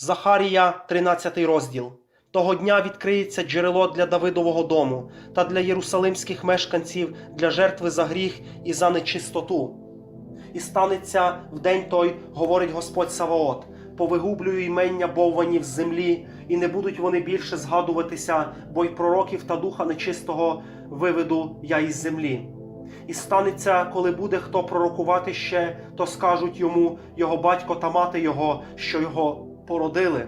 Захарія, 13 розділ. Того дня відкриється джерело для Давидового дому та для єрусалимських мешканців для жертви за гріх і за нечистоту. І станеться в день той, говорить Господь Саваот, повигублюю імення бовванів з землі, і не будуть вони більше згадуватися, бо й пророків та духа нечистого виведу я із землі. І станеться, коли буде хто пророкувати ще, то скажуть йому його батько та мати його, що його породили.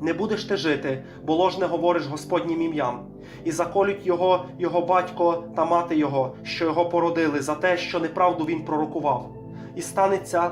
Не будеш ти жити, бо ложне говориш Господнім ім'ям, і заколють його його батько та мати його, що його породили, за те, що неправду він пророкував. І станеться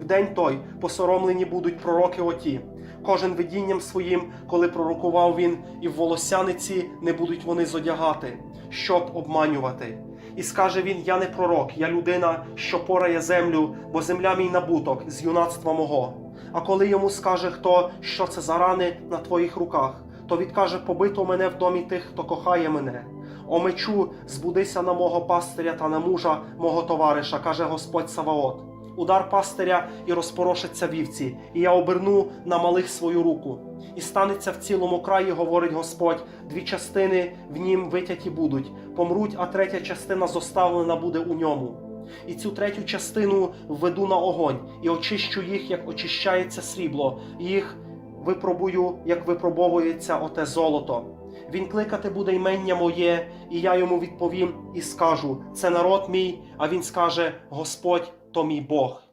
в день той, посоромлені будуть пророки оті, кожен видінням своїм, коли пророкував він, і в волосяниці не будуть вони зодягати, щоб обманювати. І скаже він: Я не пророк, я людина, що порає землю, бо земля мій набуток з юнацтва мого. А коли йому скаже хто, що це за рани на твоїх руках, то відкаже побито мене в домі тих, хто кохає мене. О мечу, збудися на мого пастиря та на мужа мого товариша, каже Господь Саваот. Удар пастиря і розпорошаться вівці, і я оберну на малих свою руку. І станеться в цілому краї, говорить Господь, дві частини в нім витяті будуть, помруть, а третя частина зоставлена буде у ньому. І цю третю частину введу на огонь, і очищу їх, як очищається срібло, їх випробую, як випробовується оте золото. Він кликати буде ймення моє, і я йому відповім і скажу: це народ мій, а він скаже: Господь то мій Бог.